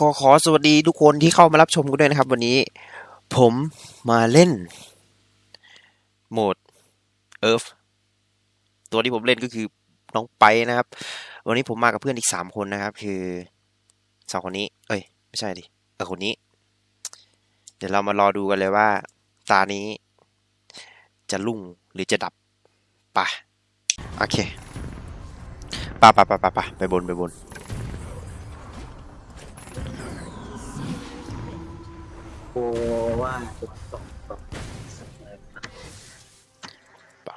ก็ขอสวัสดีทุกคนที่เข้ามารับชมกันด้วยนะครับ วันนี้ ผมมาเล่น โหมด Earth ตัวที่ผมเล่นก็คือน้องไปนะครับ วันนี้ผมมากับเพื่อนอีกสามคนนะครับ คือสองคนนี้ เอ้ย ไม่ใช่ดิเออคนนี้ เดี๋ยวเรามารอดูกันเลยว่า ตานี้ จะลุ่งหรือจะดับไปะโอเคปะปะปะปะปะไปบนไปบน โอ้ว่าตกตกตกไป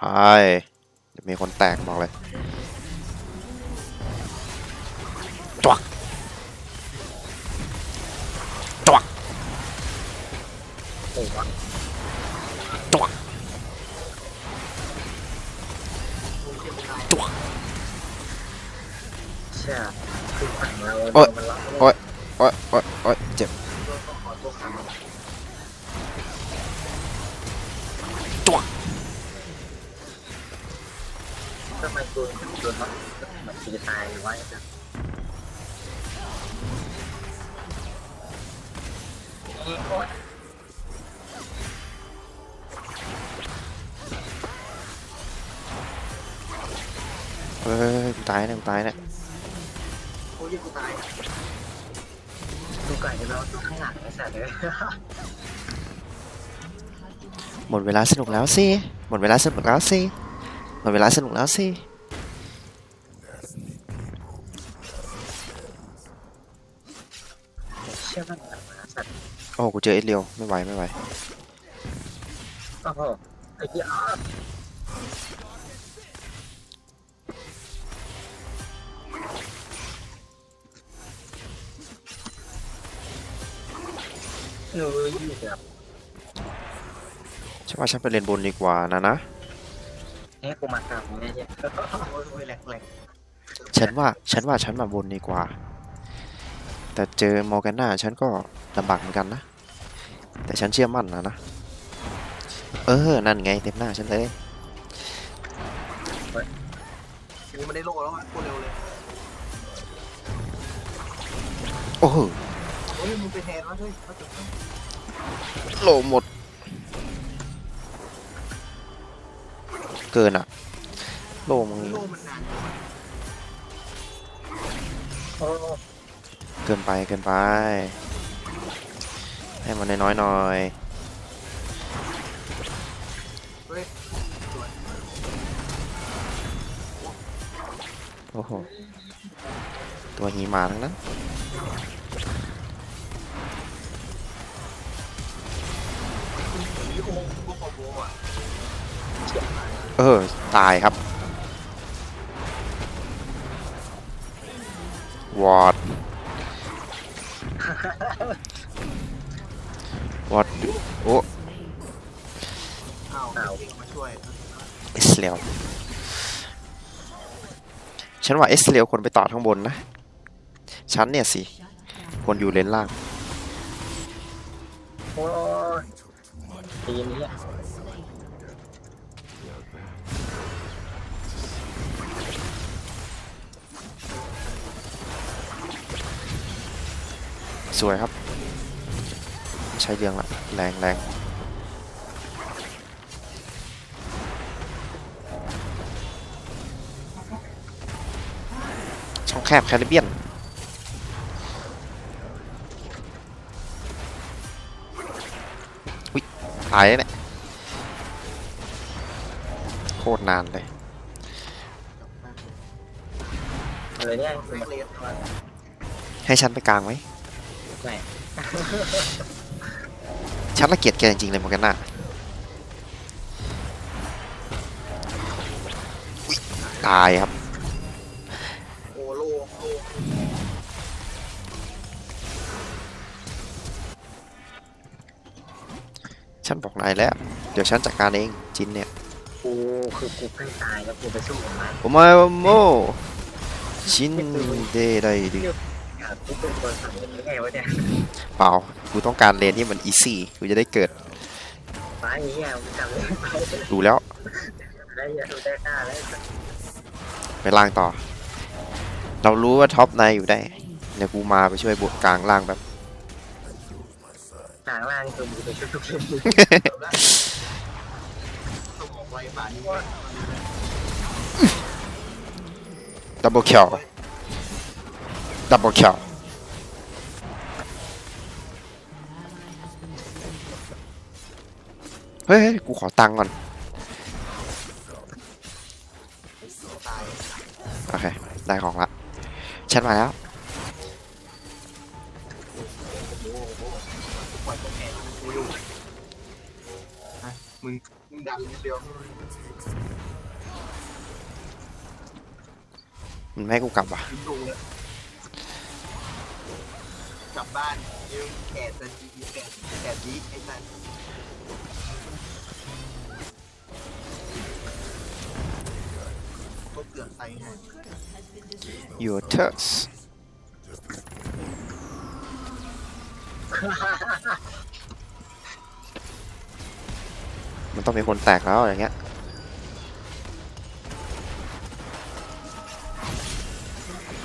เดี๋ยวมีคนแตกบอกเลยจวักจวักโอ้วะจวักจวักเชื่อคือฝั่งเราโอ๊ย มันรับโอ๊ยโอ๊ยโอ๊ยโอ๊ยเจ็บ จวกทำไมตัวตัวมันมันตีตายหรือว่าจะเฮ้ยกูตายเนะกูตายเนะโอ้ยกูตายดูไก่จะเราดูข้างหลังไอ้สัตว์เลย หมดเวลาสนุกแล้วสิ หมดเวลาสนุกแล้วสิ หมดเวลาสนุกแล้วสิเชื่อมันแบบสัตว์โอ้กูเจอเอ็ดเรียวไม่ไหวไม่ไหวโอ้โหไอ้เหี้ยเออยี่แบบ ฉันว่าฉันไปเรียนบนดีกว่านะนะเฮ้ยกูมากลับเนี่ยเนี่ยโอ้ยโอ้ยแหลกแหลกฉันว่าฉันว่าฉันมาบนดีกว่า แต่เจอมอร์แกน่าฉันก็ลำบากเหมือนกันนะ แต่ฉันเชื่อมั่นนะนะ เออ นั่นไงเต็มหน้าฉันเลยทีนี้มันได้โลแล้วอะพูดเร็วเลยโอ้โหเฮ้ยมึงไปแทนวะเฮ้ยมาจุดโลหมด เกินอะโลมึงเกินไปเกินไป ให้มันน้อยๆหน่อยเฮ้ยโอ้โห ตัวหีมาทั้งนั้น เออ ตายครับ วอดวอดโอ้อ้เอามาช่วยเอสเลวฉันว่าเอสเลวควรไปต่อข้างบนนะ ฉันเนี่ยสิควรอยู่เลนล่าง โอ้ยทีนี้ สวยครับ ใช้เรื่องละแรงแรงช่องแคบแคริบเบียนอุ้ยตายแล้วเนี่ยโคตรนานเลยอะไรเนี่ยเฟกเลสมาให้ฉันไปกลางไหม ไหนฉันละเกียดแกจริงๆเลยโมอร์กันน่าอุ๊ยตายครับ โอโลโลฉันบอกนายแล้ว เดี๋ยวฉันจัดการเองจินเนี่ย กูคือกูใกล้ตายแล้วกูไปสู้กับมัน ผมมาโมชินเดไดดิอะกู เป็นคนสั่งยังไงวะเนี่ยเปล่ากูต้องการเลนที่มันอีซี่กูจะได้เกิดฟ้าอย่างเงี้ยมึงจำเลยไปดูแล้วได้เยอะดูได้ค่าแล้วไปล่างต่อ เรารู้ว่าท็อปนายอยู่ได้เดี๋ยวกูมาไปช่วยบวกกลางล่างแบบหางล่างคือมือไปชุบทุกทีจบแล้วสมองไวป่านนี้ว่าดับเบิลคิวดับเบิลคิว เฮ้ยเฮ้ยกูขอตังค์ก่อนตายโอเค ได้ของละแชทมาแล้วปล่อยตัวแข็งกูอยู่ฮะมึงมึงดันนิดเดียวมันไม่ให้กูกลับว่ะยิงดูเลยกลับบ้านยืมแขนจะดีแขนแขนดีไอ้สันก็เกือบใส่ your turns มันต้องมีคนแตกแล้วอย่างเงี้ย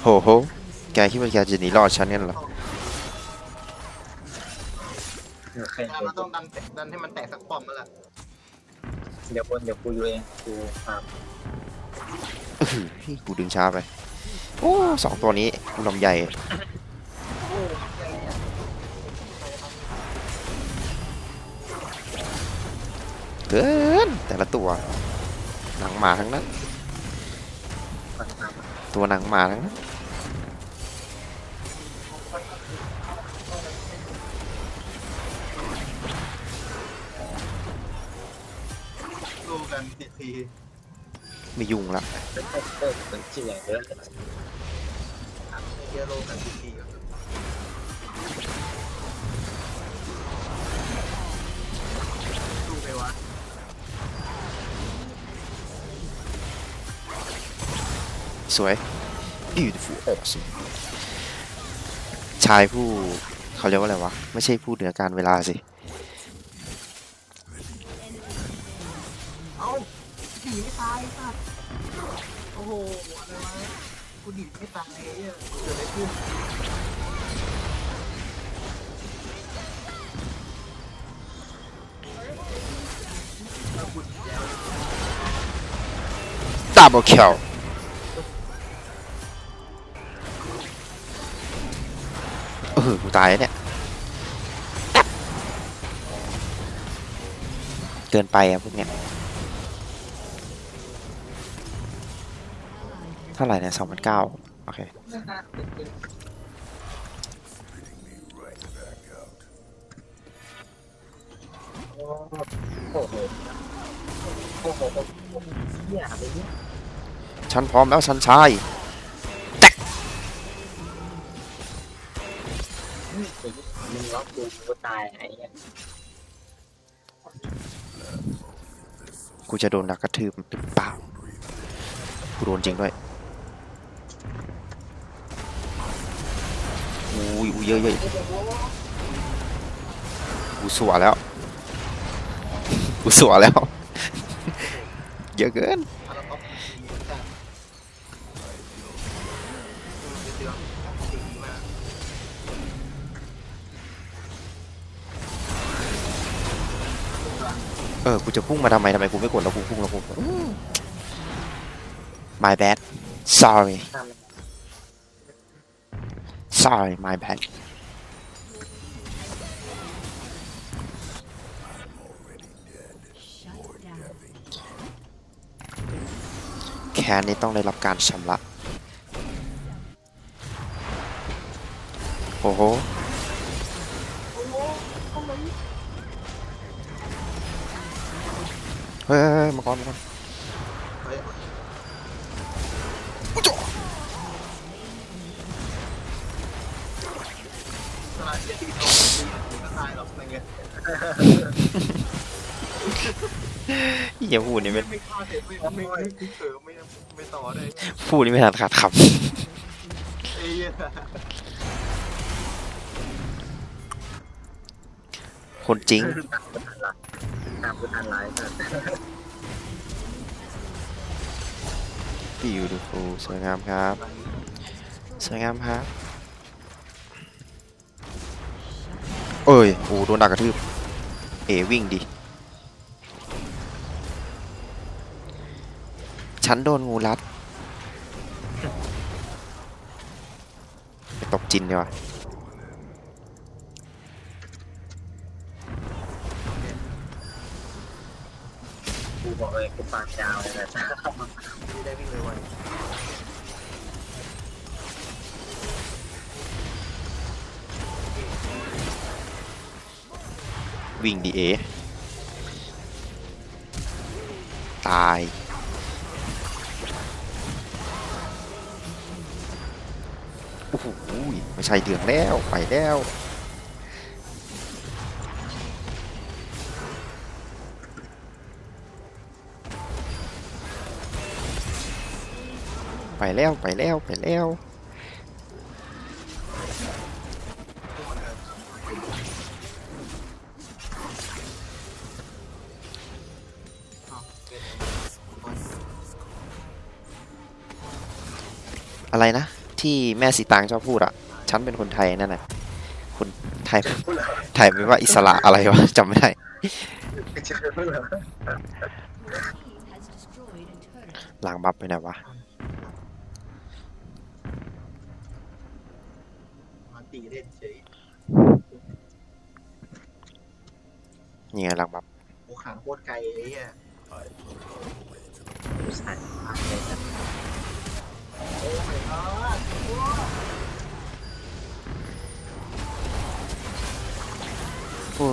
โหโห แกคิดว่าแกจะหนีรอดฉันกันเหรอโอเคถ้ามันต้องดันแตกดันให้มันแตกสักปอมมาละเดี๋ยวบนเดี๋ยวกูอยู่เองกูครับ อื้อหือกูดึงช้าไป โอ้สองตัวนี้ลมใหญ่เกินแต่ละตัว หนังหมาทั้งนั้นปัดตามตัวหนังหมาทั้งนั้นสู้กันทีทีไม่ยุ่งละ เออเออเป็นชื่ออย่างเยอะเลยเยโลกันทีทีก็สู้ไปวะสวย beautiful awesome ชายผู้เขาเรียกว่าอะไรวะ ไม่ใช่ผู้เหนือการเวลาสิ เอาดีไม่ตายสัตว์โอ้โหอะไรวะกูดีไม่ตายเนี่ยเกิดอะไรขึ้น double kill เออกูตายแล้วเนี่ย เกินไปอะพวกเนี้ย ท่าไหร่เนี่ยสองพันเก้าโอเคฉันพร้อมแล้วฉันชายมึงล็อกกูกูตายไอ้เนี่ยกูจะโดนดักกระทืบหรือเปล่ากูโดนจริงด้วย อุ้ยอุ้ยเยอะเยอะกูสัวแล้วกูสัวแล้ว เยอะเกินพาราท็อปดีจัดเออ กูจะพุ่งมาทำไมทำไมกูไม่กดแล้วกูพุ่งแล้วกู my bad sorry sorry my bad แค้นนี้ต้องได้รับการชำระ โอ้โห เฮ้ยเฮ้ยเฮ้ยมาก่อนมาก่อ ตายหรอกอะไรเงี้ยอย่าพูดนี่ไม่ไม่ฆ่าเสร็จไม่ไม่ไม่เออไม่ไม่ต่อเลยพูดนี่ไม่ทันขาดคไอ้เหี้ยำคนจริง ตามกูทันไลฟ์ beautiful สวยงามครับ สวยงามครับ เอ้ยโอ้โดนดักกระทืบเอวิ่งดิฉันโดนงูรัดไปตบจินดีกว่ากูบอกเลยกูปากยาวเลยนะไม่ได้วิ่งเลยวัน วิ่งดีเอตายโอ้โหไม่ใช่เดืองแล้วไปแล้วไปแล้วไปแล้วไปแล้ว อะไรนะ ที่แม่สีตางชอบพูดอะฉันเป็นคนไทยนั่นน่ะคนไทยไทยไม่ว่าอิสระอะไรวะจำไม่ได้หลังบัฟไปไหนวะนี่ไงหลังบัฟโอ้ขังโคตรไกลเหี้ยกูใส่ะ โอ้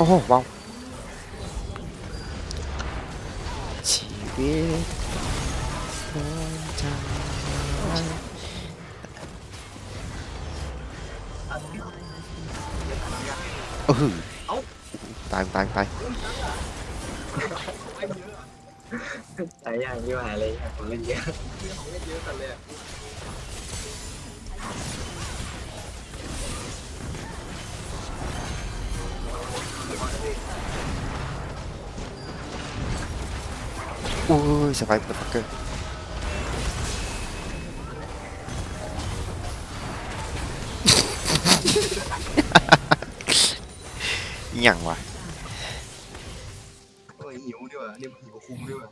my god โอ้ ยช่วยอะไรอย่างเงี้ยโอ้โหว้าวชีวิตของฉันเออตายตายตายใช้อย่างที่ว่าเลยผมเล่นเยอะเรื่องของเล่นเยอะกันเลยอะโอ้ยสบายเปิดปักเกอร์อหย่างวะ เนี่ยมันหิวคุ้มดีกว่า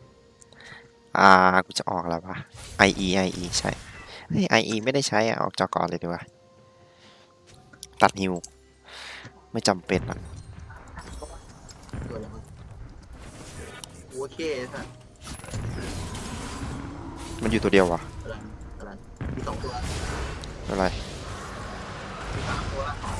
อ่า กูจะออกแล้วปะ IE IE ใช่เฮ้ย IE ไม่ได้ใช้อะออกจอก่อนเลยดีกว่า ตัดฮิว ไม่จำเป็นอะตัวอะไรมั้งโอเคสัตว์มันอยู่ตัวเดียววะอะไรอะไรมีสองตัวอะไร มีสามตัวว่า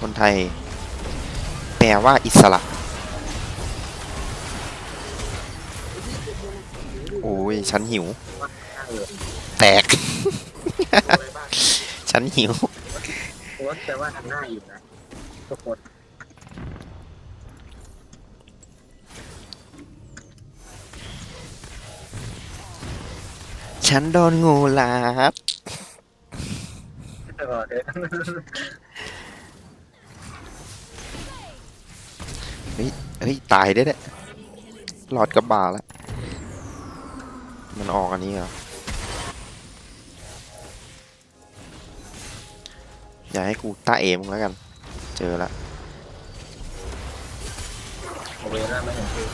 คนไทย แปลว่าอิสระ โอ้ย ฉันหิวน่าเออแตกอะไรบ้างฉันหิวโค้ชแต่ว่าทำหน้าอยู่นะทุกคนฉันโดนงูลับ เลยเฮ้ยตายได้เนี่ยหลอดกระบาแล้ว มันออกอันนี้เหรอ อย่าให้กูตาเอมแล้วกัน เจอละโอเวล่าไม่เห็นคือ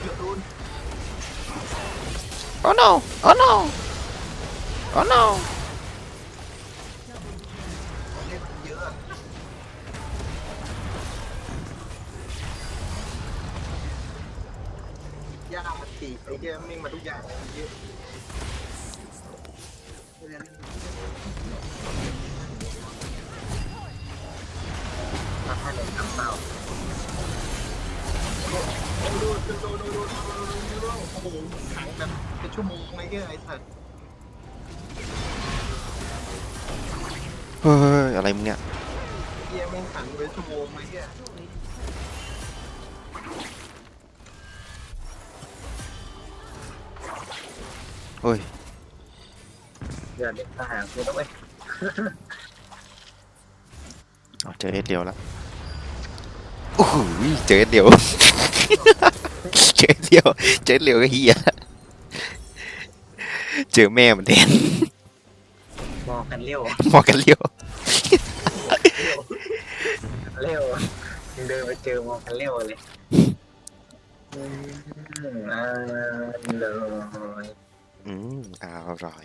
เกือบโดน Oh no Oh no Oh no เหี้ยมิ่งมาทุกอย่างเยอะเล่นมาให้เลยทำเปล่าโดนโดนโดนโดนโดนโดนโดนโอ้โหขังแบบเป็นชั่วโมงไอ้เหี้ยไอ้สัตว์เฮ้ยอะไรมึงเนี่ย เหี้ยแม่งขังเป็นชั่วโมงไอ้เหี้ย Destroyed a turret. เฮ้ยเดี๋ยวเด็กทหารกูต้องไปเอาเจอเอสเดียวแล้วโอ้โหเจอเอสเดียว เจอเอสเดียวเจอเอสเดียวก็เฮียเจอแม่มันแทนมองกันเร็วมองกันเลี้ยวเร็วเดินไปเจอมองกันเร็วเลยอืมอ่าเลย อืมอร่อย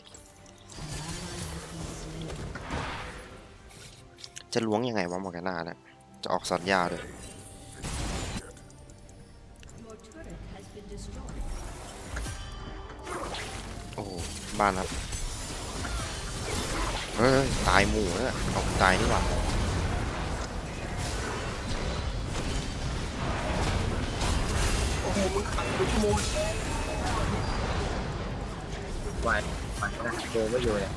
จะล้วงยังไงวะมอร์กาน่าเนี่ยจะออกสัญญาเลยโอ้บ้านครับเฮ้ยตายหมู่แล้วเอาตายนี่หว่าโอ้โหมึงขังกูชั่วโมง ววันวันนะโกไม่อยู่เลย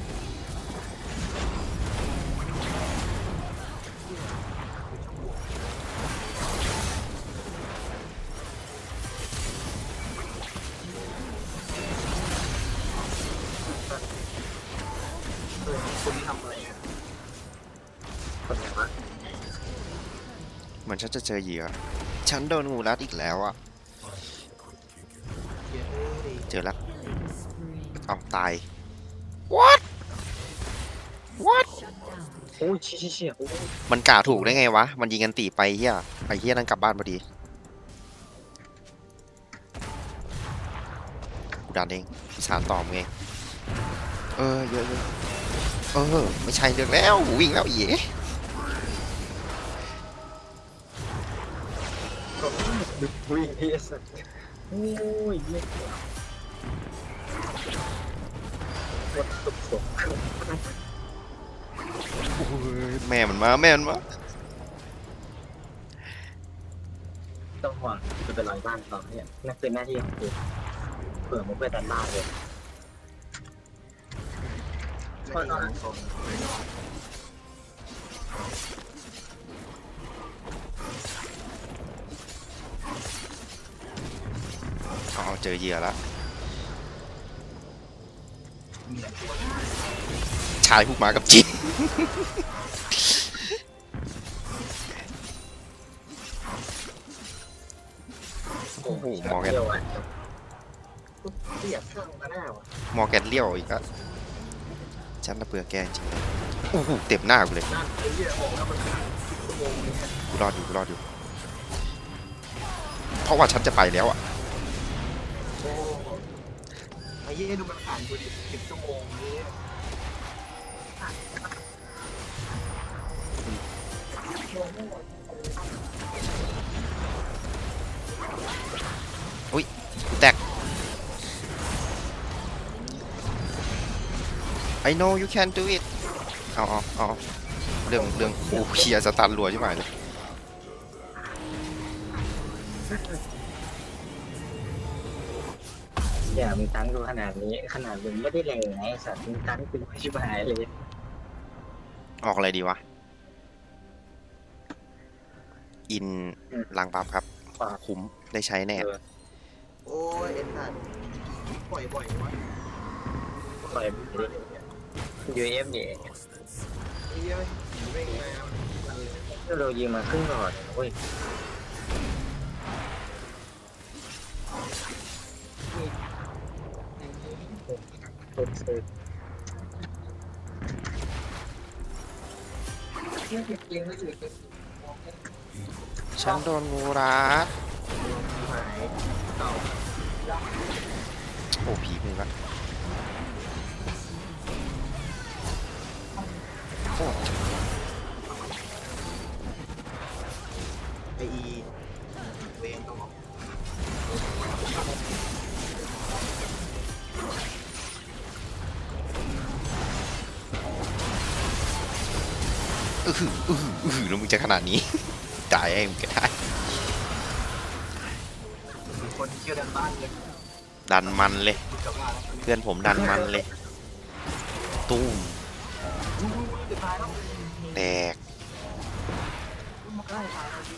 เออคนที่ทำอะไรอะคนไหนวะเหมือนฉันจะเจอเหยื่อฉันโดนงูรัดอีกแล้วอะเจอแล้ว เอาตาย what what โอ้ยเชี่ยเชี่ยเชี่ยโอ้ยมันกาถูกได้ไงวะ มันยิงกันตีไปเฮียไอเฮียนั่นกลับบ้านพอดีกูดันเองสารต่อมงเองเออเยอะเยอะเออ ไม่ใช่เรื่องแล้ววิ่งแล้วเหี้ยก็ดึกวิ่งที่สัตว์โอ้ยเยี่ย มวัดตุกสงโอ้ยแม่มันมาแม่มันมาต้องห่วงจะเป็นรอยบ้านต่อเนี่ยนั่นคือหน้าที่ของกูเผื่อมึงไปตันบ้านเลยไม่ต้องอ่านสนเอาเอาเจอเหยื่อแล้วมีแต่ตัว ชายพูกมากับจินโอ้โหมอร์แกนเดียวอะเสียบข้างกันหน้าวะมอร์แกนเลี้ยวอีกแล้วฉันน่ะเบื่อแกจริงเลยโอ้โหเต็มหน้ากูเลยนั่นไอ้เหี้ยบอกแล้วมันขังชั่วโมงเนี่ยกูรอดอยู่กูรอดอยู่ เพราะว่าฉันจะไปแล้วอะโอ้ ไอ้เหี้ยดูมันผ่านกูดิสิบชั่วโมงนี้กูแตก I know you can do it เอาเอาเอาเรื่องเรื่องโอ้เชียสตาร์รัวใช่ไหมเลย อย่ามึงตันกูขนาดนี้ ขนาดมึงไม่ได้แรงไงไอ้สัตว์มึงตันกูชิบหายเลยออกอะไรดีวะ อินอืมลังปับครับป่าคุ้มได้ใช้แน่โอ้ยเอ็นสัตว์ปล่อยบ่อยวะปล่อยไปเลยยูเอฟเนี่ยไอ้เหี้ยเร่งมาเรายิงมาครึ่งหลอดเว้ย คเลี้ยงเลี้ยงไม่ถึงฉันโดนงูรัดโอ้ผีมึงละโอ้ อื้อหืออื้อหืออื้อหือแล้วมึงจะขนาดนี้ ตายเองมึงก็ได้มีคนเชื่อดันบ้านเลยดันมันเลยกลับมาแล้วเพื่อนผมดันมันเลย ตุ้มอู้จะตายแล้วแตกมาใกล้ตายแล้วดิ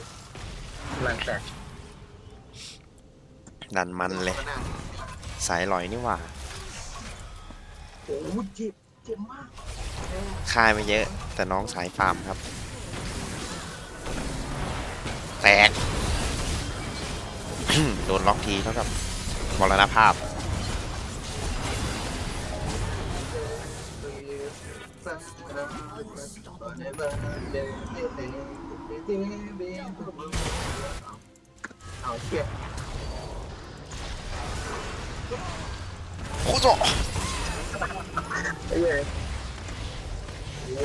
มันแต่ดันมันเลย สายลอยนี่หว่าโอ้โหเจ็บเจ็บมาก ค่ายไม่เยอะ แต่น้องสายฟาร์มครับ แตก โดนล็อกทีเท่ากับมรณภาพ เอาเชี่ยโคโจไอ้เหี้ย ตอ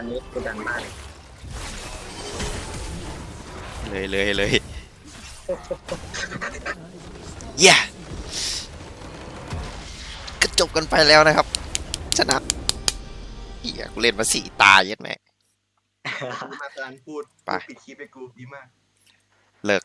นนี้กูดังมากเลยเลยเลยเย้ก็จบกันไปแล้วนะครับ ชนะเฮียกูเล่นมาสี่ตาเย็ดแม่ มาการพูดไปปิดคลิปไปกูดีมาก เลิก